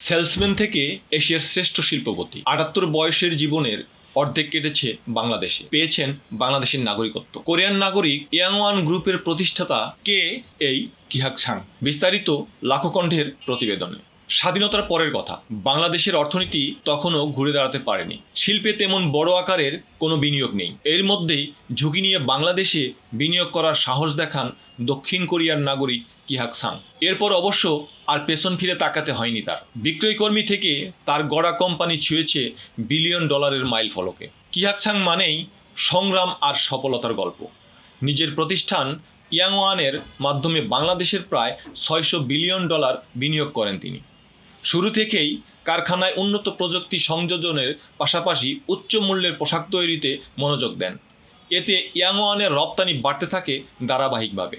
Salesman থেকে এশিয়ার শ্রেষ্ঠ শিল্পপতি। আটাত্তর বয়সের জীবনের অর্ধেক কেটেছে বাংলাদেশে। পেয়েছেন বাংলাদেশের নাগরিকত্ব। কোরিয়ান নাগরিক ইয়াংওয়ান গ্রুপের প্রতিষ্ঠাতা কে এই কিহাক সাং বিস্তারিত লাখো কণ্ঠের প্রতিবেদনে। স্বাধীনতার পরের কথা। বাংলাদেশের অর্থনীতি তখনও ঘুরে দাঁড়াতে পারেনি। শিল্পে তেমন বড় আকারের কোনো বিনিয়োগ নেই। এর মধ্যেই ঝুঁকি নিয়ে বাংলাদেশে বিনিয়োগ করার সাহস দেখান দক্ষিণ কোরিয়ার নাগরিক কিহাক সাং। এরপর অবশ্য আর পেছন ফিরে তাকাতে হয়নি তার। বিক্রয়কর্মী থেকে তার গড়া কোম্পানি ছুঁয়েছে বিলিয়ন ডলারের মাইল ফলকে। কিহাক সাং মানেই সংগ্রাম আর সফলতার গল্প। নিজের প্রতিষ্ঠান ইয়াংওয়ানের মাধ্যমে বাংলাদেশের প্রায় ছয়শো বিলিয়ন ডলার বিনিয়োগ করেন তিনি। শুরু থেকেই কারখানায় উন্নত প্রযুক্তি সংযোজনের পাশাপাশি উচ্চ মূল্যের পোশাক তৈরিতে মনোযোগ দেন। এতে ইয়াংওয়ানের রপ্তানি বাড়তে থাকে ধারাবাহিকভাবে।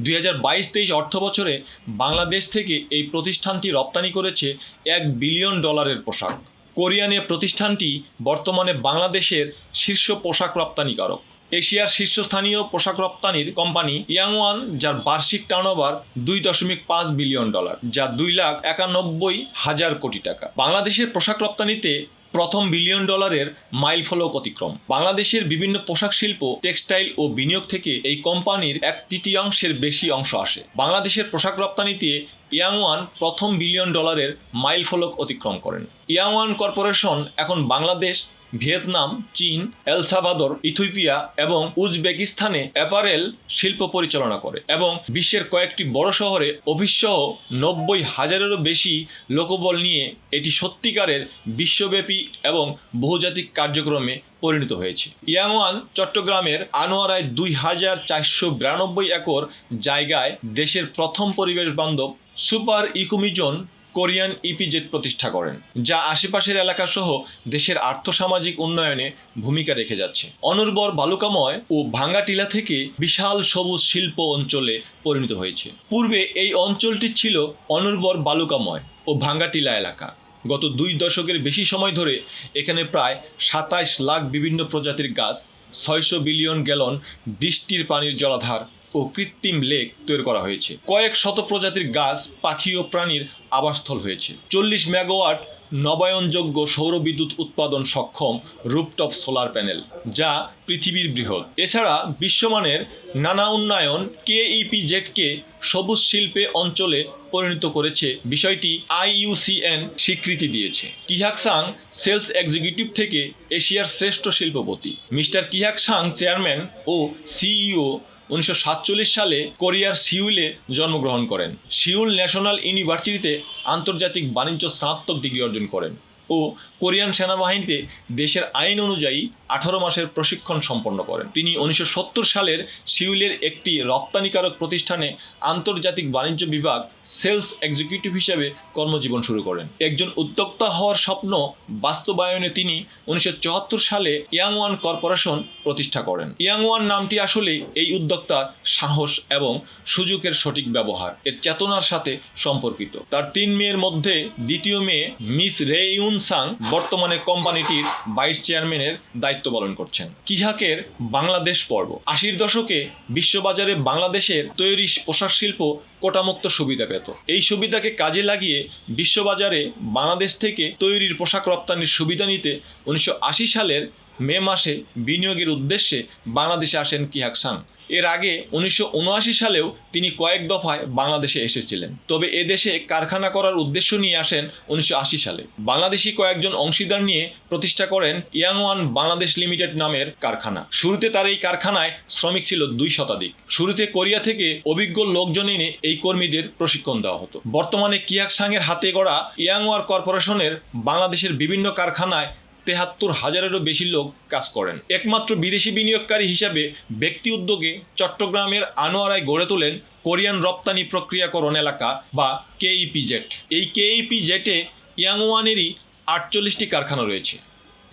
দুই হাজার বাইশ তেইশ অর্থ বছরে বাংলাদেশ থেকে এই প্রতিষ্ঠানটি রপ্তানি করেছে এক বিলিয়ন ডলারের পোশাক। কোরিয়ানে প্রতিষ্ঠানটি বর্তমানে বাংলাদেশের শীর্ষ পোশাক রপ্তানিকারক। এশিয়ার শীর্ষস্থানীয় পোশাক রপ্তানির কোম্পানি ইয়াংওয়ান, যার বার্ষিক টার্নওভার দুই দশমিক পাঁচ বিলিয়ন ডলার, যা দুই লাখ একানব্বই হাজার কোটি টাকা। বাংলাদেশের পোশাক রপ্তানিতে প্রথম বিলিয়ন ডলারের মাইল ফলক অতিক্রম। বাংলাদেশের বিভিন্ন পোশাক শিল্প, টেক্সটাইল ও বিনিয়োগ থেকে এই কোম্পানির এক তৃতীয়াংশের বেশি অংশ আসে। বাংলাদেশের পোশাক রপ্তানিতে ইয়াংওয়ান প্রথম বিলিয়ন ডলারের মাইল ফলক অতিক্রম করেন। ইয়াংওয়ান কর্পোরেশন এখন বাংলাদেশ ভিয়েতনাম, চীন এলসাভাদর ইথিওপিয়া এবং উজবেকিস্তানে অ্যাপারেল শিল্প পরিচালনা করে এবং বিশ্বের কয়েকটি বড় শহরে অফিসসহ নব্বই হাজারেরও বেশি লোকবল নিয়ে এটি সত্যিকারের বিশ্বব্যাপী এবং বহুজাতিক কার্যক্রমে পরিণত হয়েছে। ইয়াংওয়ান, চট্টগ্রামের আনোয়ারায় দুই হাজার চারশো বিরানব্বই একর জায়গায় দেশের প্রথম পরিবেশ বান্ধব সুপার ইকুমিজন কোরিয়ান ইপিজেট প্রতিষ্ঠা করেন, যা আশেপাশের এলাকাসহ দেশের আর্থসামাজিক উন্নয়নে ভূমিকা রেখে যাচ্ছে। অনুর্বর বালুকাময় ও ভাঙ্গা টিলা থেকে বিশাল সবুজ শিল্প অঞ্চলে পরিণত হয়েছে। পূর্বে এই অঞ্চলটি ছিল অনুর্বর বালুকাময় ও ভাঙ্গা টিলা এলাকা। গত দুই দশকের বেশি সময় ধরে এখানে প্রায় সাতাইশ লাখ বিভিন্ন প্রজাতির গাছ, ছয়শো বিলিয়ন গ্যালন বৃষ্টির পানির জলাধার ও কৃত্রিম লেক তৈরি করা হয়েছে। কয়েক শত প্রজাতির গাছ, পাখি ও প্রাণীর আবাসস্থল হয়েছে। চল্লিশ মেগাওয়াট নবায়নযোগ্য সৌরবিদ্যুৎ উৎপাদন সক্ষম রুপটপ সোলার প্যানেল, যা পৃথিবীর বৃহৎ। এছাড়া বিশ্বমানের নানা উন্নয়ন কেইপি জেটকে সবুজ শিল্পে অঞ্চলে পরিণত করেছে। বিষয়টি আইইউসিএন স্বীকৃতি দিয়েছে। কিহাকসাং সেলস এক্সিকিউটিভ থেকে এশিয়ার শ্রেষ্ঠ শিল্পপতি। মিস্টার কিহাকসাং চেয়ারম্যান ও সিইও উনিশশো সাতচল্লিশ সালে কোরিয়ার সিউলে জন্মগ্রহণ করেন। সিউল ন্যাশনাল ইউনিভার্সিটিতে আন্তর্জাতিক বাণিজ্য স্নাতক ডিগ্রি অর্জন করেন। ও কোরিয়ান সেনাবাহিনীতে দেশের আইন অনুযায়ী আঠারো মাসের প্রশিক্ষণ সম্পন্ন করেন। তিনি উনিশশো সত্তর সালের সিউলের একটি রপ্তানিকারক প্রতিষ্ঠানে আন্তর্জাতিক বাণিজ্য বিভাগ সেলস এক্সিকিউটিভ হিসেবে কর্মজীবন শুরু করেন। একজন উদ্যোক্তা হওয়ার স্বপ্ন বাস্তবায়নে তিনি উনিশশো চুয়াত্তর সালে ইয়াংওয়ান কর্পোরেশন প্রতিষ্ঠা করেন। ইয়াংওয়ান নামটি আসলে এই উদ্যোক্তার সাহস এবং সুযোগের সঠিক ব্যবহার, এর চেতনার সাথে সম্পর্কিত। তার তিন মেয়ের মধ্যে দ্বিতীয় মেয়ে মিস রে ইউন সাং বর্তমানে কোম্পানিটির ভাইস চেয়ারম্যানের দায়িত্ব পালন করছেন। কিহাকের বাংলাদেশ পর্ব। আশির দশকে বিশ্ববাজারে বাংলাদেশের তৈরি পোশাক শিল্প কোটামুক্ত সুবিধা পেত। এই সুবিধাকে কাজে লাগিয়ে বিশ্ববাজারে বাংলাদেশ থেকে তৈরির পোশাক রপ্তানির সুবিধা নিতে উনিশশো আশি সালের মে মাসে বিনিয়োগের উদ্দেশ্যে বাংলাদেশে আসেন কিহাক সাং এর আগে উনিশশো ঊনআশি সালেও তিনি কয়েক দফায় বাংলাদেশে এসেছিলেন। তবে এদেশে কারখানা করার উদ্দেশ্য নিয়ে আসেন উনিশশো আশি সালে। বাংলাদেশি কয়েকজন অংশীদার নিয়ে প্রতিষ্ঠা করেন ইয়াংওয়ান বাংলাদেশ লিমিটেড নামের কারখানা। শুরুতে তার এই কারখানায় শ্রমিক ছিল দুই শতাধিক। শুরুতে কোরিয়া থেকে অভিজ্ঞ লোকজন এনে এই কর্মীদের প্রশিক্ষণ দেওয়া হতো। বর্তমানে কিয়াক সাংয়ের হাতে গড়া ইয়াংওয়ার কর্পোরেশনের বাংলাদেশের বিভিন্ন কারখানায় তেহাত্তর হাজারেরও বেশি লোক কাজ করেন। একমাত্র বিদেশি বিনিয়োগকারী হিসাবে ব্যক্তি উদ্যোগে চট্টগ্রামের আনোয়ারায় গড়ে তোলেন কোরিয়ান রপ্তানি প্রক্রিয়াকরণ এলাকা বা কেইপি জেট এই কেইপি জেটে ইয়াংওয়ানেরই আটচল্লিশটি কারখানা রয়েছে।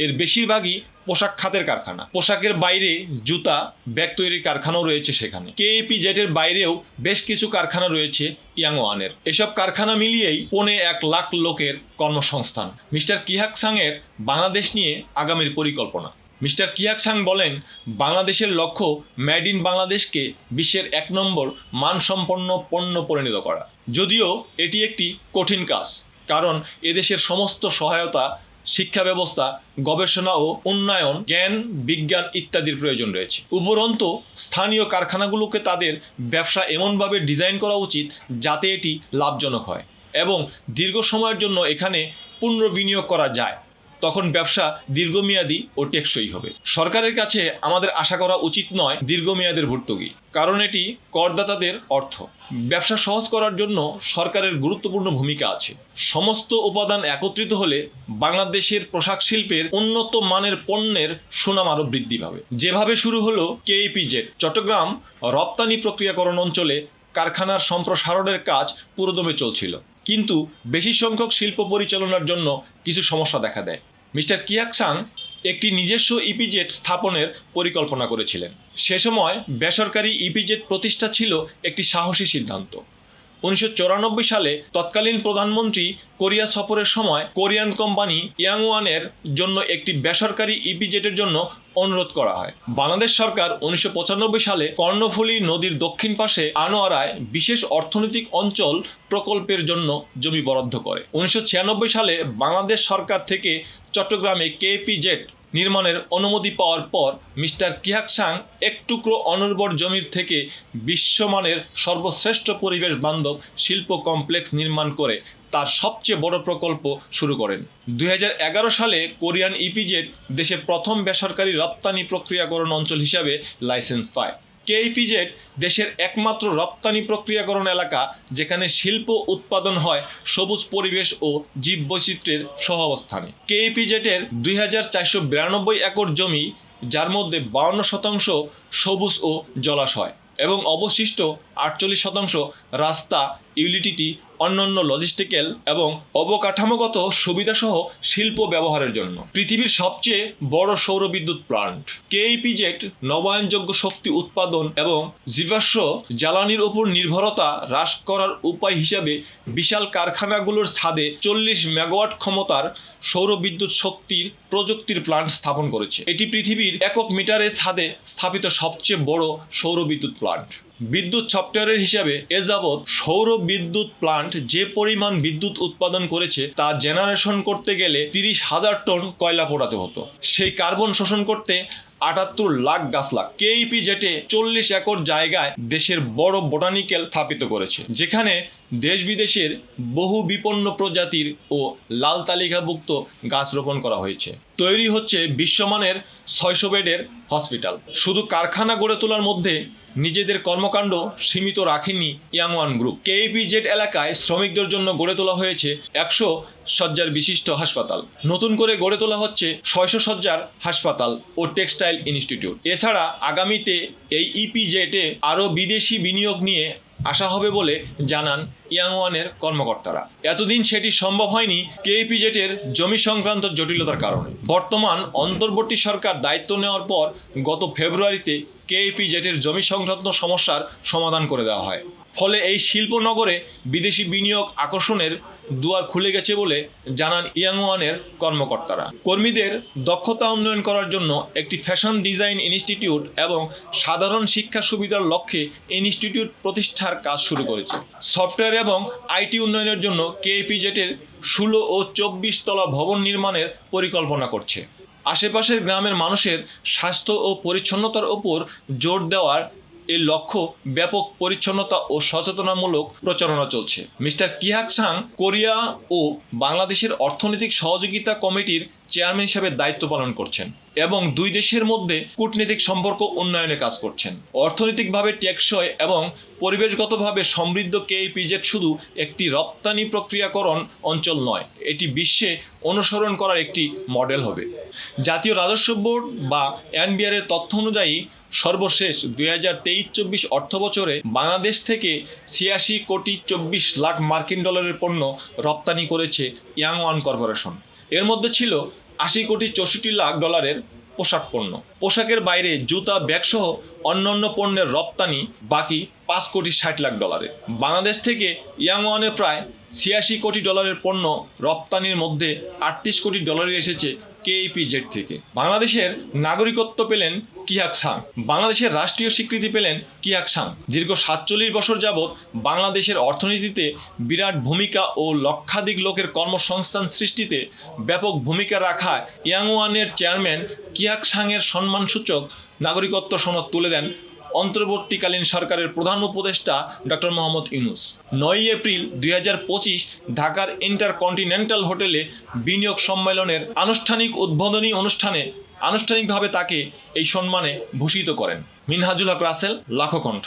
এর বেশিরভাগই পোশাক খাতের কারখানা। পোশাকের বাইরে জুতা, ব্যাগ তৈরির কারখানাও রয়েছে সেখানে। কেএপি জেটের বাইরেও বেশ কিছু কারখানা রয়েছে ইয়াংওয়ানের। এসব কারখানা মিলিয়েই পৌনে এক লাখ লোকের কর্মসংস্থান। মিস্টার কিহাক সাংয়ের বাংলাদেশ নিয়ে আগামীর পরিকল্পনা। মিস্টার কিয়াক সাং বলেন, বাংলাদেশের লক্ষ্য মেড ইন বাংলাদেশকে বিশ্বের এক নম্বর মানসম্পন্ন পণ্য পরিণত করা। যদিও এটি একটি কঠিন কাজ, কারণ এদেশের সমস্ত সহায়তা শিক্ষা ব্যবস্থা, গবেষণা ও উন্নয়ন, জ্ঞান, বিজ্ঞান ইত্যাদির প্রয়োজন রয়েছে। উপরন্তু স্থানীয় কারখানাগুলোকে তাদের ব্যবসা এমনভাবে ডিজাইন করা উচিত যাতে এটি লাভজনক হয় এবং দীর্ঘ সময়ের জন্য এখানে পুনর্বিনিয়োগ করা যায়। তখন ব্যবসা দীর্ঘমেয়াদী ও টেকসই হবে। সরকারের কাছে আমাদের আশা করা উচিত নয় দীর্ঘমেয়াদের ভর্তুকি, কারণ এটি করদাতাদের অর্থ। ব্যবসা সহজ করার জন্য সরকারের গুরুত্বপূর্ণ ভূমিকা আছে। সমস্ত উপাদান একত্রিত হলে বাংলাদেশের পোশাক শিল্পের উন্নত মানের পণ্যের সুনাম আরও বৃদ্ধি পাবে। যেভাবে শুরু হলো কেইপিজেড, চট্টগ্রাম রপ্তানি প্রক্রিয়াকরণ অঞ্চলে কারখানার সম্প্রসারণের কাজ পুরোদমে চলছিল। কিন্তু বেশি সংখ্যক শিল্প পরিচালনার জন্য কিছু সমস্যা দেখা দেয়। মিস্টার কিয়াকসাং একটি নিজস্ব ইপিজেট স্থাপনের পরিকল্পনা করেছিলেন। সে সময় বেসরকারি ইপিজেট প্রতিষ্ঠা ছিল একটি সাহসী সিদ্ধান্ত। উনিশশো সালে তৎকালীন প্রধানমন্ত্রী কোরিয়া সফরের সময় কোরিয়ান কোম্পানি ইয়াংওয়ানের জন্য একটি বেসরকারি ইপিজেটের জন্য অনুরোধ করা হয়। বাংলাদেশ সরকার উনিশশো পঁচানব্বই সালে কর্ণফুলী নদীর দক্ষিণ পাশে আনোয়ারায় বিশেষ অর্থনৈতিক অঞ্চল প্রকল্পের জন্য জমি বরাদ্দ করে। উনিশশো ছিয়ানব্বই সালে বাংলাদেশ সরকার থেকে চট্টগ্রামে কেপিজেট নির্মাণের অনুমতি পাওয়ার পর মিস্টার কিহাকসাং এক টুকরো অনুর্বর জমির থেকে বিশ্বমানের সর্বশ্রেষ্ঠ পরিবেশ বান্ধব শিল্প কমপ্লেক্স নির্মাণ করে তার সবচেয়ে বড় প্রকল্প শুরু করেন। দু হাজার এগারো সালে কোরিয়ান ইপিজেড দেশে প্রথম বেসরকারি রপ্তানি প্রক্রিয়াকরণ অঞ্চল হিসাবে লাইসেন্স পায়। কেইপিজেড দেশের একমাত্র রপ্তানি প্রক্রিয়াকরণ এলাকা, যেখানে শিল্প উৎপাদন হয় সবুজ পরিবেশ ও জীববৈচিত্র্যের সহাবস্থানে। কেইপিজেটের দুই হাজার চারশো বিরানব্বই একর জমি, যার মধ্যে বাউন্ন শতাংশ সবুজ ও জলাশয় এবং অবশিষ্ট আটচল্লিশ শতাংশ রাস্তা ইউলিটিটি অন্যান্য লজিস্টিক্যাল এবং অবকাঠামোগত সুবিধাসহ শিল্প ব্যবহারের জন্য। পৃথিবীর সবচেয়ে বড় সৌর বিদ্যুৎ প্লান্ট কেইপিজেট নবায়নযোগ্য শক্তি উৎপাদন এবং জীবাশ্ম জ্বালানির উপর নির্ভরতা হ্রাস করার উপায় হিসাবে বিশাল কারখানাগুলোর ছাদে চল্লিশ মেগাওয়াট ক্ষমতার সৌর বিদ্যুৎ শক্তির প্রযুক্তির প্লান্ট স্থাপন করেছে। এটি পৃথিবীর একক মিটারের ছাদে স্থাপিত সবচেয়ে বড় সৌর বিদ্যুৎ প্লান্ট বিদ্যুৎ সফটওয়্যারের হিসাবে এ যাবৎ সৌর বিদ্যুৎ প্লান্ট যে পরিমাণ বিদ্যুৎ উৎপাদন করেছে তা জেনারেশন করতে গেলে তিরিশ হাজার টন কয়লা পোড়াতে হতো। সেই কার্বন শোষণ করতে আটাত্তর লাখ গাছ লাখ কেইপি জেটে চল্লিশ একর জায়গায় দেশের বড় বোটানিক্যাল স্থাপিত করেছে, যেখানে দেশ বিদেশের বহু বিপন্ন প্রজাতির ও লাল তালিকাভুক্ত গাছ রোপণ করা হয়েছে। তৈরি হচ্ছে বিশ্বমানের ছয়শো বেডের হসপিটাল শুধু কারখানা গড়ে তোলার মধ্যে নিজেদের কর্মকাণ্ড সীমিত রাখেনি ইয়াংওয়ান গ্রুপ। কেইপি জেড এলাকায় শ্রমিকদের জন্য গড়ে তোলা হয়েছে একশো শয্যার বিশিষ্ট হাসপাতাল। নতুন করে গড়ে তোলা হচ্ছে ছয়শো শয্যার হাসপাতাল ও টেক্সটাইল ইনস্টিটিউট। এছাড়া আগামীতে এই ইপিজেটে আরও বিদেশি বিনিয়োগ নিয়ে আসা হবে বলে জানান ইয়াংওয়ানের কর্মকর্তারা। এতদিন সেটি সম্ভব হয়নি কেইপিজেটের জমি সংক্রান্ত জটিলতার কারণে। বর্তমান অন্তর্বর্তী সরকার দায়িত্ব নেওয়ার পর গত ফেব্রুয়ারিতে কেইপিজেটের জমি সংক্রান্ত সমস্যার সমাধান করে দেওয়া হয়। ফলে এই শিল্পনগরে বিদেশি বিনিয়োগ আকর্ষণের দুয়ার খুলে গেছে বলে জানান ইয়াংওয়ানের কর্মকর্তারা। কর্মীদের দক্ষতা উন্নয়ন করার জন্য একটি ফ্যাশন ডিজাইন ইনস্টিটিউট এবং সাধারণ শিক্ষা সুবিধার লক্ষ্যে ইনস্টিটিউট প্রতিষ্ঠার কাজ শুরু করেছে। সফটওয়্যার এবং আইটি উন্নয়নের জন্য কেপিজেটের ষোলো ও চব্বিশ তলা ভবন নির্মাণের পরিকল্পনা করছে। আশেপাশের গ্রামের মানুষের স্বাস্থ্য ও পরিচ্ছন্নতার ওপর জোর দেওয়ার এই লক্ষ্য ব্যাপক পরিচ্ছন্নতা ও সচেতনামূলক প্রচারণা চলছে। মিস্টার কিহাক সাং কোরিয়া ও বাংলাদেশের অর্থনৈতিক সহযোগিতা কমিটির চেয়ারম্যান হিসেবে দায়িত্ব পালন করছেন। এবং দুই দেশের মধ্যে কূটনীতিক সম্পর্ক উন্নয়নে কাজ করছেন। অর্থনৈতিকভাবে টেকসই এবং পরিবেশগতভাবে সমৃদ্ধ কেইপিজেড শুধু একটি রপ্তানি প্রক্রিয়াকরণ অঞ্চল নয়, এটি বিশ্বে অনুসরণ করার একটি মডেল হবে। জাতীয় রাজস্ব বোর্ড বা এনবিআর এর তথ্য অনুযায়ী, সর্বশেষ দুই হাজার তেইশ চব্বিশ অর্থ বছরে বাংলাদেশ থেকে ছিয়াশি কোটি চব্বিশ লাখ মার্কিন ডলারের পণ্য রপ্তানি করেছে ইয়াং ওয়ান কর্পোরেশন। এর মধ্যে ছিল আশি কোটি চৌষট্টি লাখ ডলারের পোশাক পণ্য। পোশাকের বাইরে জুতা, ব্যাগসহ অন্যান্য পণ্যের রপ্তানি বাকি পাঁচ কোটি ষাট লাখ ডলারে বাংলাদেশ থেকে ইয়াংওয়ানে প্রায় ছিয়াশি কোটি ডলারের পণ্য রপ্তানির মধ্যে আটত্রিশ কোটি ডলারে এসেছে কেইপি জেড থেকে। বাংলাদেশের নাগরিকত্ব পেলেন কিয়াক সাং। বাংলাদেশের রাষ্ট্রীয় স্বীকৃতি পেলেন কিয়াক সাং। দীর্ঘ সাতচল্লিশ বছর যাবৎ বাংলাদেশের অর্থনীতিতে বিরাট ভূমিকা ও লক্ষাধিক লোকের কর্মসংস্থান সৃষ্টিতে ব্যাপক ভূমিকা রাখা ইয়াংওয়ানের চেয়ারম্যান কিয়াক সাংয়ের সম্মানসূচক নাগরিকত্ব সনদ তুলে দেন অন্তর্বর্তীকালীন সরকারের প্রধান উপদেষ্টা ডক্টর মোহাম্মদ ইউনুস। নয়ই এপ্রিল দুই হাজার পঁচিশ ঢাকার ইন্টারকন্টিনেন্টাল হোটেলে বিনিয়োগ সম্মেলনের আনুষ্ঠানিক উদ্বোধনী অনুষ্ঠানে আনুষ্ঠানিকভাবে তাকে এই সম্মানে ভূষিত করেন। মিনহাজুল হক রাসেল, লাখো কণ্ঠ